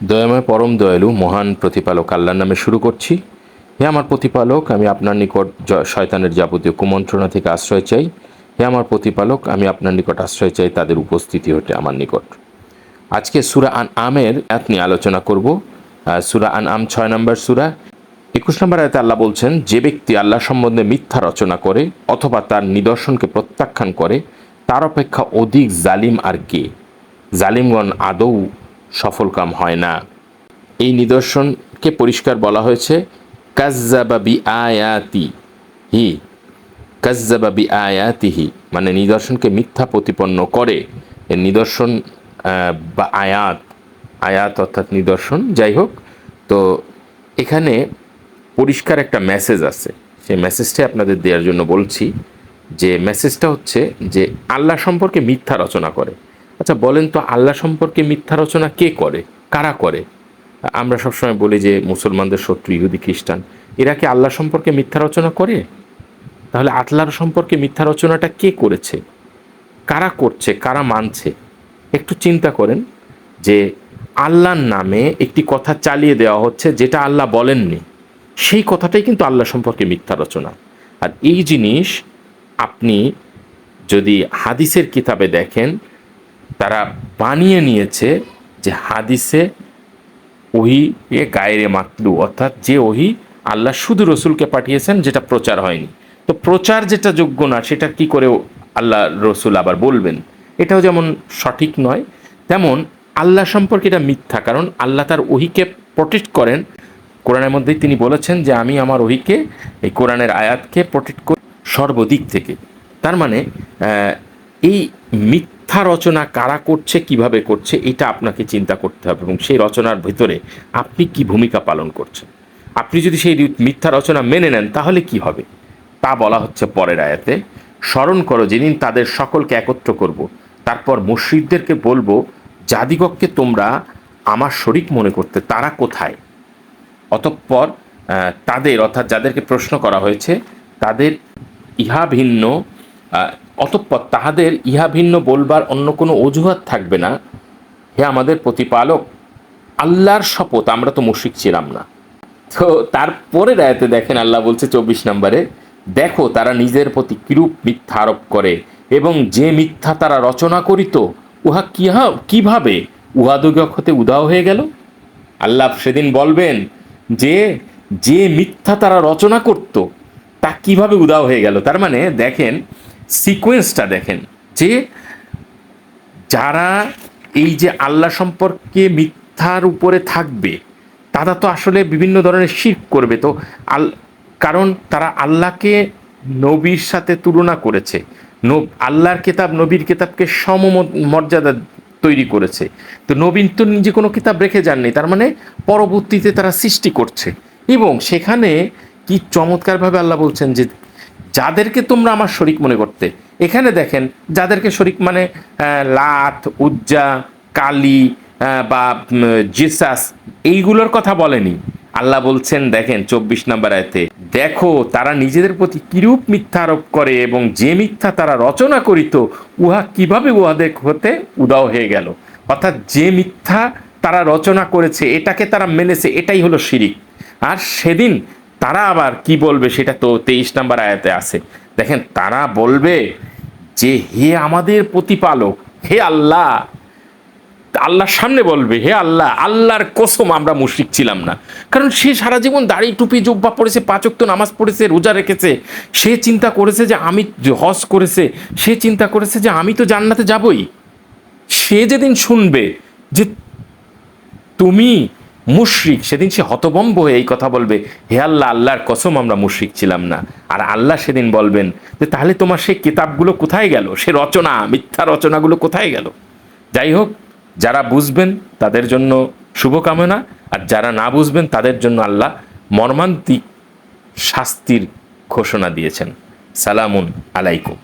দয়াময় পরম দয়ালু, মহান প্রতিপালক আল্লাহর নামে শুরু করছি। হে আমার প্রতিপালক, আমি আপনার নিকট শয়তানের যাবতীয় কুমন্ত্রণা থেকে আশ্রয় চাই। হে আমার প্রতিপালক, আমি আপনার নিকট আশ্রয় চাই, তাদের উপস্থিতি হতে আমার নিকট। আজকে সুরা আন আমের এক নিয়ে আলোচনা করব। সুরা আন আম ছয় নম্বর সুরা। একুশ নম্বর আয়তে আল্লাহ বলছেন, যে ব্যক্তি আল্লাহ সম্বন্ধে মিথ্যা রচনা করে অথবা তার নিদর্শনকে প্রত্যাখ্যান করে, তার অপেক্ষা অধিক জালিম আর কে? জালিমগণ আদৌ সফলকাম হয় না। এই নিদর্শনকে পরিষ্কার বলা হয়েছে, কাজ্জাবা বি আয়াতি হি, কাজ্জাবা বি আয়াতিহি মানে নিদর্শনকে মিথ্যা প্রতিপন্ন করে। এর নিদর্শন বা আয়াত আয়াত অর্থাৎ নিদর্শন, যাই হোক, তো এখানে পরিষ্কার একটা মেসেজ আছে। সেই মেসেজটাই আপনাদের দেওয়ার জন্য বলছি যে মেসেজটা হচ্ছে যে, আল্লাহ সম্পর্কে মিথ্যা রচনা করে। আচ্ছা বলেন তো আল্লাহ সম্পর্কে মিথ্যা রচনা কে করে? কারা করে? আমরা সবসময় বলি যে মুসলমানদের শত্রু ইহুদি, খ্রিস্টান। এরা কি আল্লাহ সম্পর্কে মিথ্যা রচনা করে? তাহলে আল্লাহর সম্পর্কে মিথ্যা রচনাটা কে করেছে? কারা করছে? কারা মানছে? একটু চিন্তা করেন যে আল্লাহর নামে একটি কথা চালিয়ে দেওয়া হচ্ছে যেটা আল্লাহ বলেননি। সেই কথাটাই কিন্তু আল্লাহ সম্পর্কে মিথ্যা রচনা। আর এই জিনিস আপনি যদি হাদিসের কিতাবে দেখেন তারা বানিয়ে নিয়েছে যে হাদিসে ওহি এ গায়েরে মাতলু, অর্থাৎ যে ওহি আল্লাহ শুধু রসুলকে পাঠিয়েছেন, যেটা প্রচার হয়নি। তো প্রচার যেটা যোগ্য না, সেটা কি করে আল্লাহ রসুল আবার বলবেন? এটাও যেমন সঠিক নয়, তেমন আল্লাহ সম্পর্কে এটা মিথ্যা, কারণ আল্লাহ তার ওহিকে প্রোটেক্ট করেন। কোরআনের মধ্যেই তিনি বলেছেন যে, আমি আমার ওহিকে, এই কোরআনের আয়াতকে প্রোটেক্ট করি সর্বদিক থেকে। তার মানে এই মিথ্যা রচনা কারা করছে, কীভাবে করছে, এটা আপনাকে চিন্তা করতে হবে এবং সেই রচনার ভিতরে আপনি কি ভূমিকা পালন করছেন। আপনি যদি সেই মিথ্যা রচনা মেনে নেন, তাহলে কি হবে? তা বলা হচ্ছে পরের আয়াতে, স্মরণ করো যেদিন তাদের সকলকে একত্র করব, তারপর মসজিদদেরকে বলব জাদিগককে তোমরা আমার শরিক মনে করতে, তারা কোথায় অতঃপর তাদের, অর্থাৎ যাদেরকে প্রশ্ন করা হয়েছে, তাদের ইহা ভিন্ন অতঃপর তাহাদের ইহা ভিন্ন বলবার অন্য কোনো অজুহাত থাকবে না। হে আমাদের প্রতিপালক, আল্লাহর শপথ আমরা তো মুশিক ছিলাম না। তো তারপরে রায়তে দেখেন আল্লাহ বলছে চব্বিশ নম্বরে, দেখো তারা নিজের প্রতি কিরূপ মিথ্যা আরোপ করে এবং যে মিথ্যা তারা রচনা করিত, উহা কিহা, কীভাবে? উহাদুগক হতে উদাও হয়ে গেল। আল্লাহ সেদিন বলবেন যে যে মিথ্যা তারা রচনা করত, তা কীভাবে উদাও হয়ে গেল? তার মানে দেখেন সিকোয়েন্সটা দেখেন যে যারা এই যে আল্লাহ সম্পর্কে মিথ্যার উপরে থাকবে, তারা তো আসলে বিভিন্ন ধরনের শির্ক করবে। তো আল, কারণ তারা আল্লাহকে নবীর সাথে তুলনা করেছে। আল্লাহর কিতাব নবীর কিতাবকে সম মর্যাদা তৈরি করেছে। তো নবীন তো নিজে কোনো কিতাব রেখে যাননি, তার মানে পরবর্তীতে তারা সৃষ্টি করছে। এবং সেখানে কি চমৎকারভাবে আল্লাহ বলছেন যে যাদেরকে তোমরা আমার শরিক মনে করতে। এখানে দেখেন, যাদেরকে শরিক মানে লাত, উজ্জা, কালী বা জিসাস, এইগুলোর কথা বলেনি। আল্লাহ বলছেন, দেখেন, চব্বিশ নাম্বার আয়তে, দেখো, তারা নিজেদের প্রতি কিরূপ মিথ্যা আরোপ করে এবং যে মিথ্যা তারা রচনা করিত, উহা কীভাবে উহাদের হতে উদাও হয়ে গেল? অর্থাৎ যে মিথ্যা তারা রচনা করেছে, এটাকে তারা মেনেছে, এটাই হলো শিরিক। আর সেদিন তারা আবার কি বলবে সেটা তো তেইশ নাম্বার আয়াতে আছে। দেখেন, তারা বলবে যে, হে আমাদের প্রতিপালক, হে আল্লাহ, আল্লাহর সামনে বলবে, হে আল্লাহ, আল্লাহর কসম আমরা মুশরিক ছিলাম না। কারণ সে সারা জীবন দাড়ি টুপি, জব্বা পড়েছে পাঁচক্ত নামাজ পড়েছে, রোজা রেখেছে। সে চিন্তা করেছে যে, আমি হজ করেছে, সে চিন্তা করেছে যে, আমি তো জান্নাতে যাবই। সে যেদিন শুনবে যে, তুমি মুশরিক, সেদিন সে হতবম্ব হয়ে এই কথা বলবে, হে আল্লাহ, আল্লাহর কসম আমরা মুশরিক ছিলাম না। আর আল্লাহ সেদিন বলবেন যে, তাহলে তোমার সেই কিতাবগুলো কোথায় গেল? সে রচনা, মিথ্যা রচনাগুলো কোথায় গেল? যাই হোক, যারা বুঝবেন তাদের জন্য শুভকামনা, আর যারা না বুঝবেন তাদের জন্য আল্লাহ মর্মান্তিক শাস্তির ঘোষণা দিয়েছেন। সালামুন আলাইকুম।